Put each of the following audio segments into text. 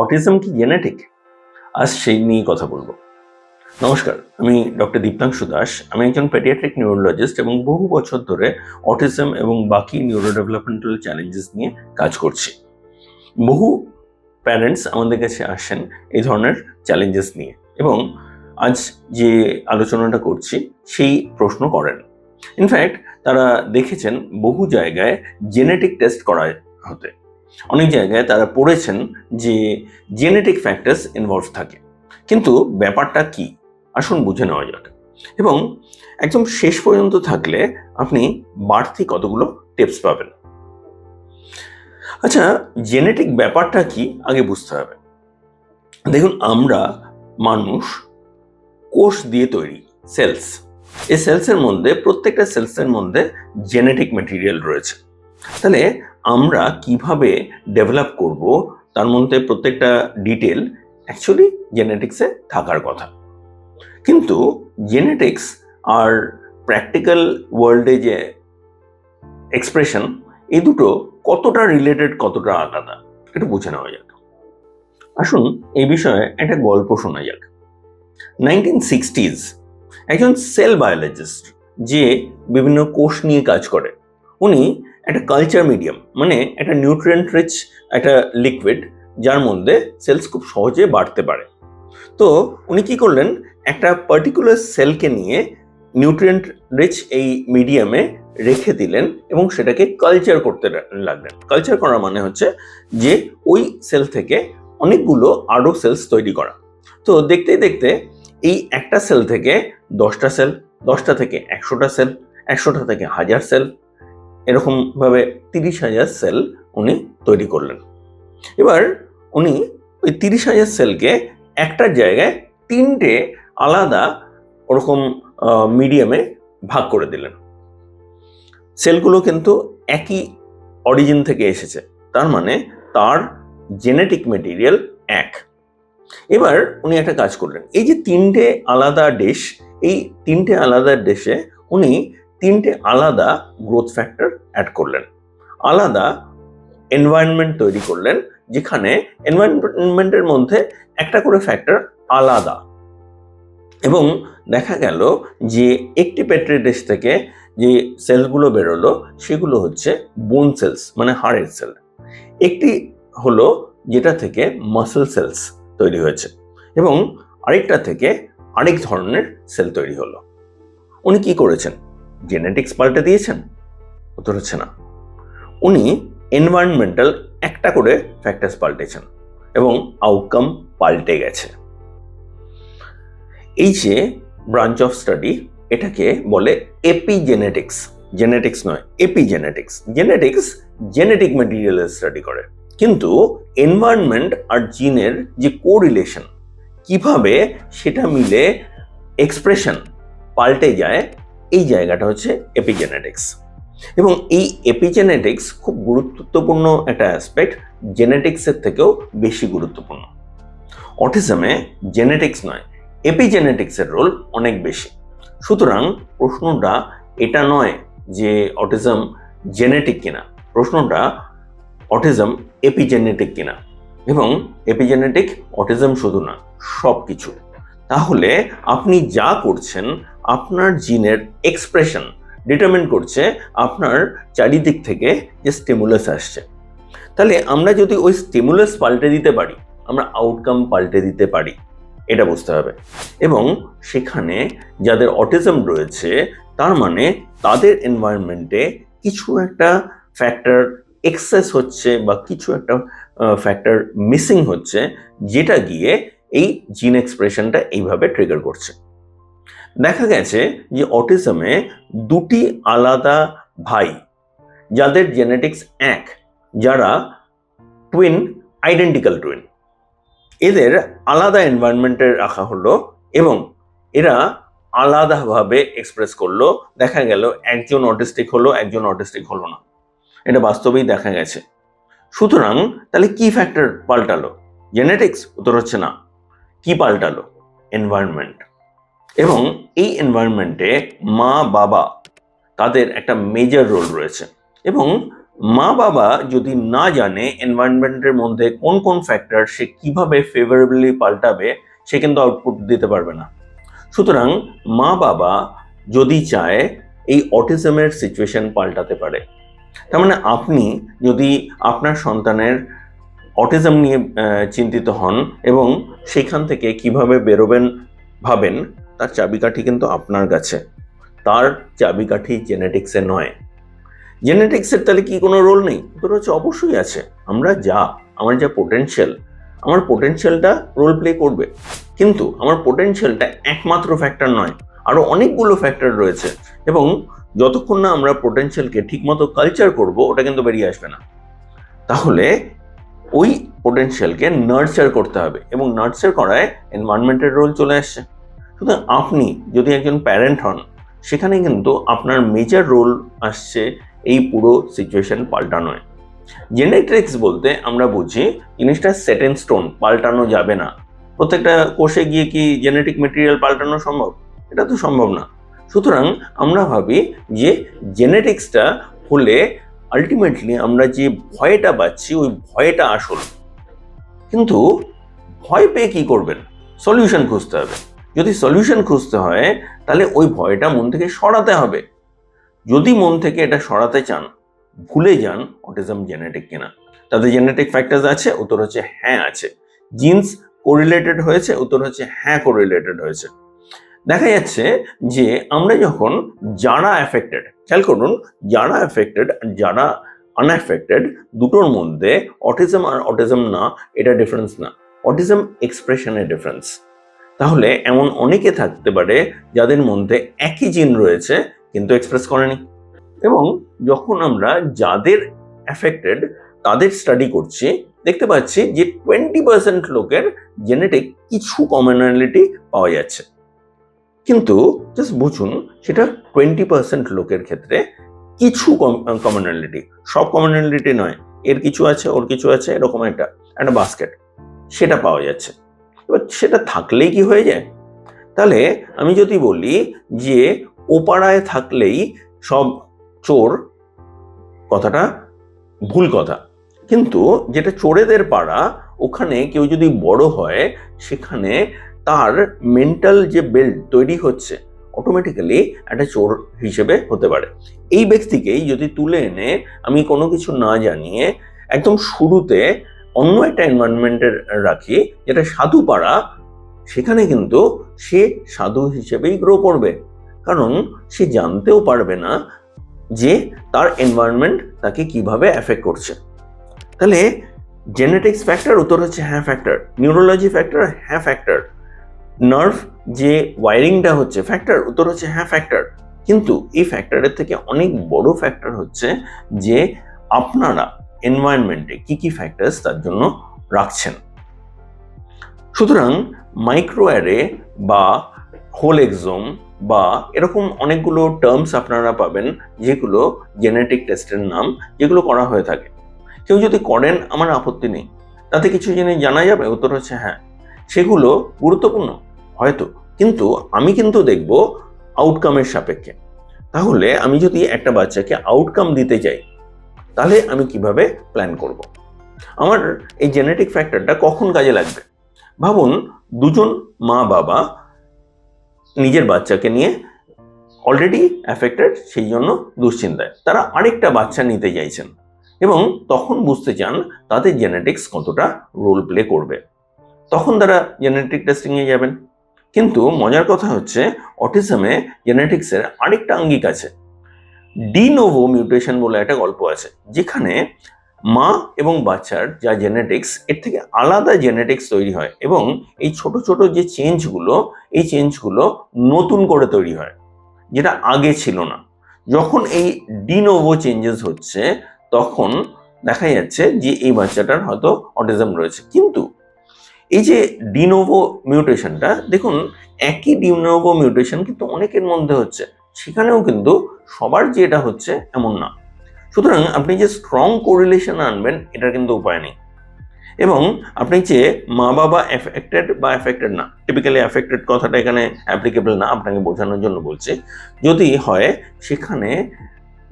Autism কি genetic আজ সেই নিয়েই কথা বলব। নমস্কার, আমি ডক্টর দীপ্তাংশু দাস। আমি একজন পেডিয়াট্রিক নিউরোলজিস্ট এবং বহু বছর ধরে অটিজম এবং বাকি নিউরো ডেভেলপমেন্টাল চ্যালেঞ্জেস নিয়ে কাজ করছি। বহু প্যারেন্টস আমাদের কাছে আসেন এই ধরনের চ্যালেঞ্জেস নিয়ে এবং আজ যে আলোচনাটা করছি সেই প্রশ্ন করেন। ইনফ্যাক্ট তারা দেখেছেন বহু জায়গায় জেনেটিক টেস্ট করা হতে। অনেক জায়গায় তারা পড়েছেন যে জেনেটিক ফ্যাক্টার্স ইনভলভ থাকে। কিন্তু ব্যাপারটা কি? আসুন বুঝে নেওয়া যাক। এবং একদম শেষ পর্যন্ত থাকলে আপনি বাড়তি কতগুলো টিপস পাবেন। আচ্ছা জেনেটিক ব্যাপারটা কি? আগে বুঝতে হবে। দেখুন, আমরা মানুষ কোষ দিয়ে তৈরি সেলস এই সেলসের মধ্যে, প্রত্যেকটা সেলসের মধ্যে জেনেটিক মেটেরিয়াল রয়েছে। তাহলে আমরা কীভাবে ডেভেলপ করব, তার মধ্যে প্রত্যেকটা ডিটেল অ্যাকচুয়ালি জেনেটিক্সে থাকার কথা। কিন্তু জেনেটিক্স আর প্র্যাকটিক্যাল ওয়ার্ল্ডে যে এক্সপ্রেশন এই দুটো কতটা রিলেটেড কতটা আলাদা একটু বুঝে নেওয়া যাক। আসুন এই বিষয়ে একটা গল্প শোনা যাক। নাইনটিন সিক্সটিজ একজন সেল বায়োলজিস্ট যে বিভিন্ন কোষ নিয়ে কাজ করে, উনি একটা কালচার মিডিয়াম মানে একটা নিউট্রিয়েন্ট রিচ একটা লিকুইড যার মধ্যে সেলস খুব সহজে বাড়তে পারে। তো উনি কি করলেন, একটা পার্টিকুলার সেলকে নিয়ে নিউট্রিয়েন্ট রিচ এই মিডিয়ামে রেখে দিলেন এবং সেটাকে কালচার করতে লাগলেন। কালচার করা মানে হচ্ছে যে ওই সেল থেকে অনেকগুলো আরও সেলস তৈরি করা। তো দেখতে দেখতে এই একটা সেল থেকে দশটা সেল দশটা থেকে একশোটা সেল একশোটা থেকে হাজার সেল এরকমভাবে তিরিশ হাজার সেল উনি তৈরি করলেন। এবার উনি ওই তিরিশ হাজার সেলকে একটা জায়গায় তিনটে আলাদা ওরকম মিডিয়ামে ভাগ করে দিলেন। সেলগুলো কিন্তু একই অরিজিন থেকে এসেছে, তার মানে তার জেনেটিক মেটেরিয়াল এক। এবার উনি একটা কাজ করলেন, এই যে তিনটে আলাদা ডিশ এই তিনটে আলাদা ডিশে উনি তিনটে আলাদা গ্রোথ ফ্যাক্টর অ্যাড করলেন। আলাদা এনভায়রনমেন্ট তৈরি করলেন, যেখানে এনভায়রনমেন্টের মধ্যে একটা করে ফ্যাক্টর আলাদা। এবং দেখা গেল যে একটি পেট্রি ডিশ থেকে যে সেলগুলো বেরোলো, সেগুলো হচ্ছে বোন সেলস মানে হাড়ের সেল একটি হলো যেটা থেকে মাসেল সেলস তৈরি হয়েছে এবং আরেকটা থেকে আরেক ধরনের সেল তৈরি হলো। উনি কি করেছেন? জেনেটিক্স পাল্টে দিয়েছেন? উত্তর হচ্ছে না। উনি এনভায়রনমেন্টাল একটা করে ফ্যাক্টার্স পাল্টেছেন এবং আউটকাম পাল্টে গেছে। এই যে ব্রাঞ্চ অফ স্টাডি এটাকে বলে এপিজেনেটিক্স জেনেটিক্স নয় এপিজেনেটিক্স জেনেটিক্স জেনেটিক মেটেরিয়ালের স্টাডি করে। কিন্তু এনভায়রনমেন্ট আর জিনের যে কোরিলেশন কীভাবে সেটা মিলে এক্সপ্রেশন পাল্টে যায় এই জায়গাটা হচ্ছে এপিজেনেটিক্স এবং এই এপিজেনেটিক্স খুব গুরুত্বপূর্ণ একটা অ্যাসপেক্ট জেনেটিক্সের থেকেও বেশি গুরুত্বপূর্ণ। অটিজমে জেনেটিক্স নয় এপিজেনেটিক্সের রোল অনেক বেশি। সুতরাং প্রশ্নটা এটা নয় যে অটিজম জেনেটিক কিনা, প্রশ্নটা অটিজম এপিজেনেটিক কিনা। এবং এপিজেনেটিক অটিজম শুধু না সব কিছু তাহলে আপনি যা করছেন আপনার জিনের এক্সপ্রেশন ডিটারমিন করছে আপনার চারিদিক থেকে যে স্টিমুলাস আসছে। তাহলে আমরা যদি ওই স্টিমুলাস পাল্টে দিতে পারি, আমরা আউটকাম পাল্টে দিতে পারি, এটা বুঝতে হবে। এবং সেখানে যাদের অটিজম রয়েছে, তার মানে তাদের এনভায়রনমেন্টে কিছু একটা ফ্যাক্টর এক্সেস হচ্ছে বা কিছু একটা ফ্যাক্টর মিসিং হচ্ছে, যেটা গিয়ে এই জিন এক্সপ্রেশনটা এইভাবে ট্রিগার করছে। দেখা গেছে যে অটিজমে দুটি আলাদা ভাই যাদের জেনেটিক্স এক, যারা টুইন আইডেন্টিক্যাল টুইন এদের আলাদা এনভায়রনমেন্টে রাখা হলো এবং এরা আলাদাভাবে এক্সপ্রেস করল, দেখা গেল একজন অটিস্টিক হলো, একজন অটিস্টিক হলো না। এটা বাস্তবেই দেখা গেছে। সুতরাং তাহলে কি ফ্যাক্টর পাল্টালো? জেনেটিক্স উত্তর হচ্ছে না। কি পাল্টালো? এনভায়রনমেন্ট এবং এই এনভায়রনমেন্টে মা, বাবা তাদের একটা মেজর রোল রয়েছে। এবং মা, বাবা যদি না জানে এনভায়রনমেন্টের মধ্যে কোন কোন ফ্যাক্টর সে কীভাবে ফেভারেবলি পাল্টাবে, সে কিন্তু আউটপুট দিতে পারবে না। সুতরাং মা, বাবা যদি চায় এই অটিজমের সিচুয়েশন পাল্টাতে পারে, তার মানে আপনি যদি আপনার সন্তানের অটিজম নিয়ে চিন্তিত হন এবং সেখান থেকে কীভাবে বেরোবেন, ভাবেন তার চাবিকাঠি কিন্তু আপনার কাছে। তার চাবিকাঠি জেনেটিক্সে নয়। জেনেটিক্সের তাহলে কি কোনো রোল নেই? তোর হচ্ছে অবশ্যই আছে। আমরা যা, আমার যা পোটেনশিয়াল আমার পোটেনশিয়ালটা রোল প্লে করবে। কিন্তু আমার পোটেনশিয়ালটা একমাত্র ফ্যাক্টর নয় আরও অনেকগুলো ফ্যাক্টর রয়েছে। এবং যতক্ষণ না আমরা পোটেনশিয়ালকে ঠিকমতো কালচার করব, ওটা কিন্তু বেরিয়ে আসবে না। তাহলে ওই পোটেনশিয়ালকে নার্চার করতে হবে। এবং নার্চার করায় এনভায়রনমেন্টের রোল চলে আসছে। সুতরাং আপনি যদি একজন প্যারেন্ট হন, সেখানে কিন্তু আপনার মেজর রোল আসছে এই পুরো সিচুয়েশন পাল্টানোয়। জেনেটিক্স বলতে আমরা বুঝি জিনিসটা সেট ইন স্টোন পাল্টানো যাবে না। প্রত্যেকটা কোষে গিয়ে কি জেনেটিক মেটেরিয়াল পাল্টানো সম্ভব? এটা তো সম্ভব না। সুতরাং আমরা ভাবি যে জেনেটিক্সটা হলে আলটিমেটলি আমরা যে ভয়টা পাচ্ছি, ওই ভয়টা আসল। কিন্তু ভয় পেয়ে কী করবেন? সলিউশন খুঁজতে হবে। যদি সলিউশন খুঁজতে হয়, তাহলে ওই ভয়টা মন থেকে সরাতে হবে। যদি মন থেকে এটা সরাতে চান, ভুলে যান অটিজম জেনেটিক কিনা। তাদের জেনেটিক ফ্যাক্টরস আছে, উত্তর হচ্ছে হ্যাঁ আছে। জিন্স কোরিলেটেড হয়েছে, উত্তর হচ্ছে হ্যাঁ কোরিলেটেড হয়েছে। দেখা যাচ্ছে যে আমরা যখন যারা অ্যাফেক্টেড খেয়াল করুন, যারা অ্যাফেক্টেড আর যারা আনএফেক্টেড দুটোর মধ্যে অটিজম আর অটিজম না, এটা ডিফারেন্স না। অটিজম এক্সপ্রেশনের ডিফারেন্স তাহলে এমন অনেকে থাকতে পারে যাদের মধ্যে একই জিন রয়েছে, কিন্তু এক্সপ্রেস করেনি। এবং যখন আমরা যাদের অ্যাফেক্টেড তাদের স্টাডি করছি, দেখতে পাচ্ছি যে টোয়েন্টি পার্সেন্ট লোকের জেনেটিক কিছু কমনালিটি পাওয়া যাচ্ছে। কিন্তু জাস্ট বুঝুন, সেটা টোয়েন্টি পার্সেন্ট লোকের ক্ষেত্রে কিছু কমনালিটি সব কমনালিটি নয়। এর কিছু আছে, ওর কিছু আছে, এরকম একটা একটা বাস্কেট সেটা পাওয়া যাচ্ছে। এবার সেটা থাকলেই কি হয়ে যায়? তাহলে আমি যদি বলি যে ওপাড়ায় থাকলেই সব চোর কথাটা ভুল কথা। কিন্তু যেটা চোরেদের পাড়া, ওখানে কেউ যদি বড় হয়, সেখানে তার মেন্টাল যে বেল্ট তৈরি হচ্ছে অটোমেটিক্যালি একটা চোর হিসেবে হতে পারে। এই ব্যক্তিকেই যদি তুলে এনে আমি কোনো কিছু না জানিয়ে একদম শুরুতে অন্য একটা এনভায়রনমেন্টের রাখি, যেটা সাধু পাড়া সেখানে কিন্তু সে সাধু হিসেবেই গ্রো করবে। কারণ সে জানতেও পারবে না যে তার এনভায়রনমেন্ট তাকে কীভাবে অ্যাফেক্ট করছে। তাহলে জেনেটিক্স ফ্যাক্টর উত্তর হচ্ছে হ্যাঁ ফ্যাক্টর নিউরোলজি ফ্যাক্টর হ্যাঁ ফ্যাক্টর নার্ভ যে ওয়ারিংটা হচ্ছে ফ্যাক্টর উত্তর হচ্ছে হ্যাঁ ফ্যাক্টর কিন্তু এই ফ্যাক্টরের থেকে অনেক বড় ফ্যাক্টর হচ্ছে যে আপনারা এনভায়রনমেন্টে কি কি ফ্যাক্টরস তার জন্য রাখছেন? সুতরাং মাইক্রো অ্যারে বা হোল এক্সোম বা এরকম অনেকগুলো টার্মস আপনারা পাবেন যেগুলো জেনেটিক টেস্টের নাম, যেগুলো করা হয়ে থাকে। কেউ যদি করেন, আমার আপত্তি নেই। তাতে কিছু জিনিস জানা যাবে? উত্তর হচ্ছে হ্যাঁ। সেগুলো গুরুত্বপূর্ণ, হয়তো। কিন্তু আমি কিন্তু দেখব আউটকামের সাপেক্ষে। তাহলে আমি যদি একটা বাচ্চাকে আউটকাম দিতে চাই তাহলে আমি কীভাবে প্ল্যান করব। আমার এই জেনেটিক ফ্যাক্টরটা কখন কাজে লাগবে? ভাবুন, দুজন মা বাবা নিজের বাচ্চাকে নিয়ে অলরেডি অ্যাফেক্টেড সেই জন্য দুশ্চিন্তায়। তারা আরেকটা বাচ্চা নিতে চাইছেন এবং তখন বুঝতে চান তাদের জেনেটিক্স কতটা রোল প্লে করবে। তখন তারা জেনেটিক টেস্টিংয়ে যাবেন। কিন্তু মজার কথা হচ্ছে অটিজমে জেনেটিক্সের আরেকটা আঙ্গিক আছে। ডিনোভো মিউটেশন বলে একটা গল্প আছে, যেখানে মা এবং বাচ্চার যা জেনেটিক্স এর থেকে আলাদা জেনেটিক্স তৈরি হয় এবং এই ছোট ছোট যে চেঞ্জগুলো এই চেঞ্জগুলো নতুন করে তৈরি হয়, যেটা আগে ছিল না। যখন এই ডিনোভো চেঞ্জেস হচ্ছে, তখন দেখা যাচ্ছে যে এই বাচ্চাটার হয়তো অটিজম রয়েছে। কিন্তু এই যে ডিনোভো মিউটেশনটা দেখুন, একই ডিনোভো মিউটেশন কিন্তু অনেকের মধ্যে হচ্ছে। সেখানেও কিন্তু সবার যে এটা হচ্ছে এমন না। সুতরাং আপনি যে স্ট্রং কোরিলেশন আনবেন, এটার কিন্তু উপায় নেই। এবং আপনি যে মা বাবা এফেক্টেড বা এফেক্টেড না টিপিক্যালি এফেক্টেড কথাটা এখানে অ্যাপ্লিকেবল না, আপনাকে বোঝানোর জন্য বলছি। যদি হয়, সেখানে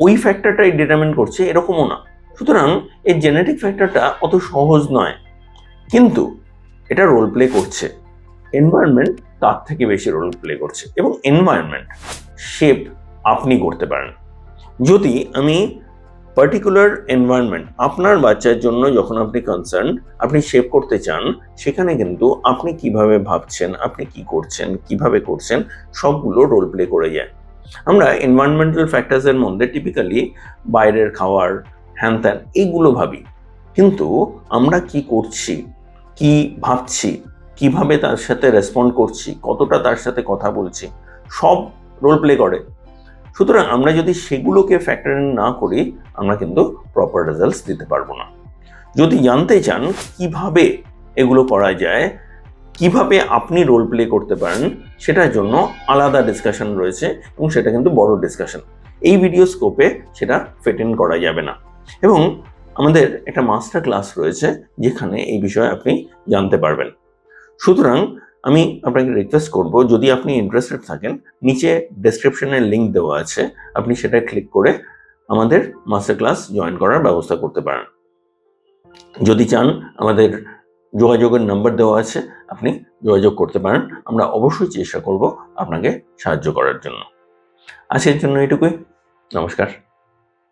ওই ফ্যাক্টরটাই ডিটারমিন করছে, এরকমও না। সুতরাং এই জেনেটিক ফ্যাক্টরটা অত সহজ নয়। কিন্তু এটা রোল প্লে করছে। এনভায়রনমেন্ট তার থেকে বেশি রোল প্লে করছে। এবং এনভায়রনমেন্ট শেপ আপনি করতে পারেন। যদি আমি পার্টিকুলার এনভায়রনমেন্ট আপনার বাচ্চার জন্য যখন আপনি কনসার্ন আপনি শেপ করতে চান, সেখানে কিন্তু আপনি কীভাবে ভাবছেন, আপনি কি করছেন, কীভাবে করছেন, সবগুলো রোল প্লে করে যায়। আমরা এনভায়রনমেন্টাল ফ্যাক্টরসের মধ্যে টিপিক্যালি বাইরের খাওয়ার হ্যান ত্যান এইগুলো ভাবি। কিন্তু আমরা কি করছি, কি ভাবছি, কীভাবে তার সাথে রেসপন্ড করছি, কতটা তার সাথে কথা বলছি, সব রোল প্লে করে। সুতরাং আমরা যদি সেগুলোকে ফ্যাক্টর না করি, আমরা কিন্তু প্রপার রেজাল্টস দিতে পারব না। যদি জানতে চান কীভাবে এগুলো করা যায়, কীভাবে আপনি রোল প্লে করতে পারেন, সেটার জন্য আলাদা ডিসকাশন রয়েছে এবং সেটা কিন্তু বড় ডিসকাশন এই ভিডিও স্কোপে সেটা ফেটেন করা যাবে না। এবং আমাদের একটা মাস্টার ক্লাস রয়েছে, যেখানে এই বিষয়ে আপনি জানতে পারবেন। সুতরাং আমি আপনাকে রিকোয়েস্ট করব, যদি আপনি ইন্টারেস্টেড থাকেন, নিচে ডেসক্রিপশনের লিংক দেওয়া আছে, আপনি সেটা ক্লিক করে আমাদের মাস্টার ক্লাস জয়েন করার ব্যবস্থা করতে পারেন। যদি চান, আমাদের যোগাযোগের নাম্বার দেওয়া আছে, আপনি যোগাযোগ করতে পারেন। আমরা অবশ্যই চেষ্টা করব আপনাকে সাহায্য করার জন্য। আজকের জন্য এটুকুই নমস্কার।